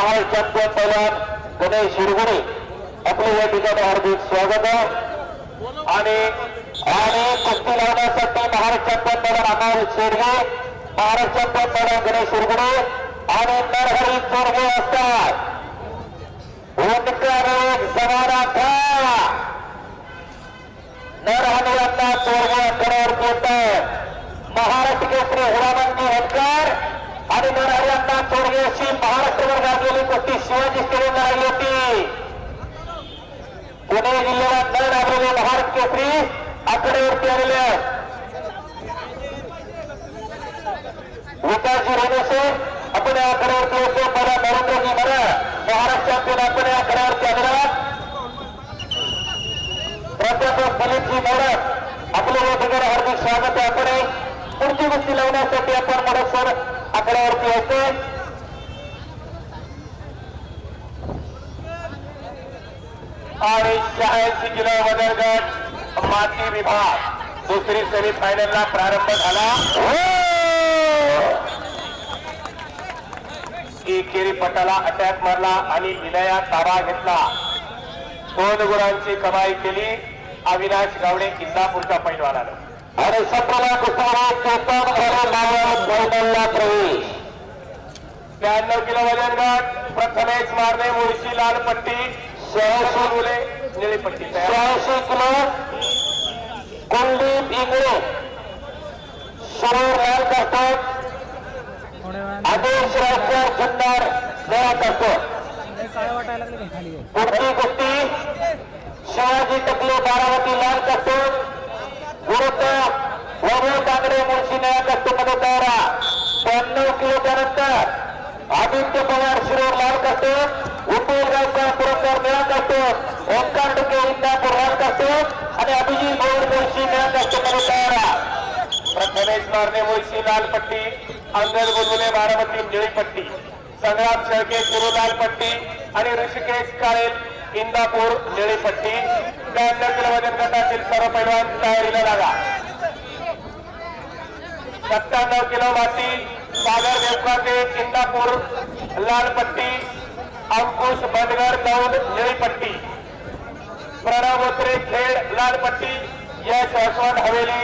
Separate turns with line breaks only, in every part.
Maharashtra champion पैलवान गणेश हिरगुडे आपले या ठिकाणी हार्दिक स्वागत आणि आणि कुस्ती लावण्यासाठी महाराष्ट्र चॅम्पियन पैलवान अमोल शेडगे महाराष्ट्र चॅम्पियन पैलवान गणेश हिरगुडे आणि नरहरी चोरगे असतात. उंटकर समानार्थ नरहरियांना चोरगे अंतरावरती येत महाराष्ट्र केसरी हिरामंदी होतकर. आणि नरहरियांना चोरगे अशी महाराष्ट्रभर गाजलेली कुस्ती शिवाजी स्टेडियम राहिली होती. पुणे जिल्ह्याला न लाभलेले महाराष्ट्र केसरी आकडेवरती आलेले आहेत. विकासजी रेणेसे आपण या आकड्यावरती होतो. मला नरेंद्रजी मला महाराष्ट्र चॅम्पियन आपण या आकड्यावरती आलेला प्राध्यापक दिलीपजी मोडक आपलं या ठिकाणी हार्दिक स्वागत आहे. आपण पुढची गोष्टी लावण्यासाठी आपण मोडक सर आकड्यावरती होते. आणि शहाऐंशी किलो वदरगड माती विभाग. दुसरी सेमीफायनलला प्रारंभ झाला. हो! एकेरी पटाला अटॅक मारला आणि विनया ताबा घेतला. दोन गुणांची कमाई केली. अविनाश गावडे इंदापूरच्या पैलवानानं. आणि सतरा कुस्ताला फायनलला प्रवेश त्र्याण्णव किलो वजन गट प्रथमेश मारणे मुळशी लाल पट्टी शहाऐंशी मुले निळी पट्टी शहाऐंशी किलो कुलदीप इंगळे सरोवर लाल करतात. आदेश राजकर
वाटायला लागले खाली
पुढची कुस्ती शिवाजी टकले बारामती लाल कट्टू विरुद्ध वैभव कांगडे मुळशी नया कट्टू मध्ये तयारा. त्र्याण्णव किलोच्या नंतर आदित्य पवार शिरोर लाल कट्टू उपेल गावकर पुरस्कार निळा कट्टू ओंकार टुके इंदापूर लाल कट्टू आणि अभिजित भोर मुळशी नया कट्टू मध्ये तयारा. प्रथमेश मारणे मुळशी लाल पट्टी अंगद बुलबुले बारामती निळी पट्टी संग्राम शेळके गुरुलाल पट्टी आणि ऋषिकेश काळे इंदापूर निळी पट्टी त्र्याण्णव किलो वजन गटातील सर्व पैलवान तयारीला लागा. सत्त्याण्णव किलो माती सागर इंदापूर लाल पट्टी अंकुश बंदगर दौंड निळी पट्टी प्रणव उतरे खेड लाल पट्टी यश यशवंत हवेली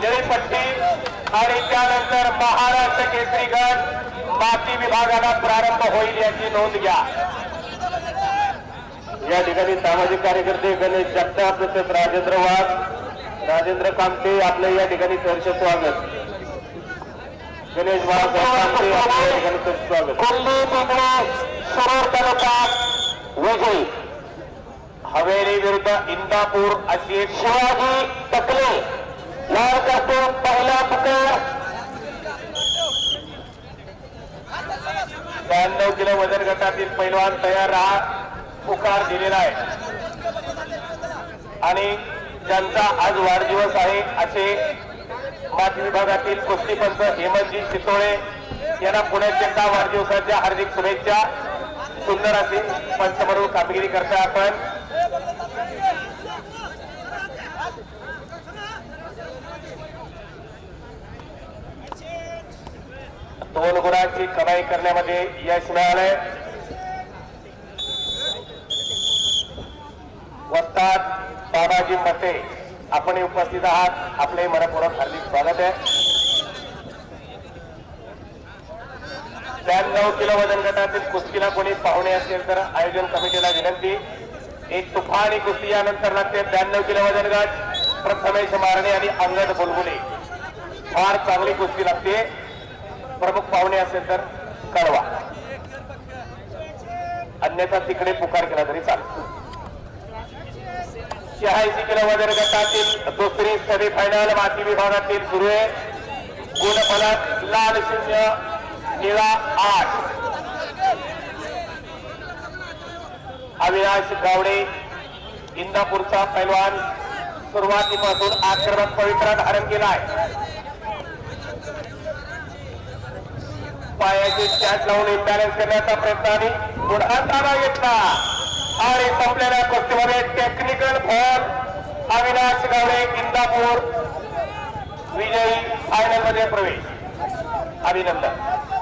निळी पट्टी आणि त्यानंतर महाराष्ट्र केसरी गट माती विभागाला प्रारंभ याची नोंद सामाजिक कार्यकर्ते गणेश जगताप तसेच राजेंद्र वाघ राजेंद्र कामते आपलं या ठिकाणी सहर्ष स्वागत. गणेश वाघ कामते आपलं या ठिकाणी सहर्ष स्वागत. सरोवर तालुका विजयी. हवेली विरुद्ध इंदापूर अशी एक शिवाजी टकले. लाल कार्टून पहिला पुकार. त्र्याण्णव किलो वजन गटातील पैलवान तयार राहा पुकार दिलेला आहे. आणि ज्यांचा आज वाढदिवस आहे असे माती विभागातील कुस्तीपंच हेमंतजी चितोळे यांना पुण्यात एकदा वाढदिवसाच्या हार्दिक शुभेच्छा. सुंदर अशी पंचमरू कामगिरी करता आपण. दोन गुणांची कमाई करण्यामध्ये यश मिळालंय. वस्तात बाबाजी मते आपण उपस्थित आहात. आपले मनपूर्वक हार्दिक स्वागत आहे. ब्याण्णव किलो वजन गटातील कुस्तीला कोणी पाहुणे असेल तर आयोजन कमिटीला विनंती. एक तुफानी कुस्ती यानंतर लागते. ब्याण्णव किलो वजन गट प्रथमेश मारणे आणि अंगद बुलबुले. फार चांगली कुस्ती लागते. प्रमुख पाहुणे असेल तर कळवा. अन्यथा तिकडे पुकार केला तरी चालतो शहाऐंशी किलो वजन गटातील दुसरी सेमी फायनल माती विभागातील सुरू आहे. गुणफलक लाल शून्य निळा आठ. अविनाश गावडे इंदापूरचा पैलवान सुरुवातीपासून आक्रमक पवित्रा धारण केलाय. पायाची चॅट लावून इम्बॅलन्स करण्याचा प्रयत्न आणि पुन्हा ताबा घेतला. आणि संपलेल्या कुस्तीमध्ये टेक्निकल फॉल अविनाश गावडे इंदापूर विजयी फायनलमध्ये प्रवेश. अभिनंदन.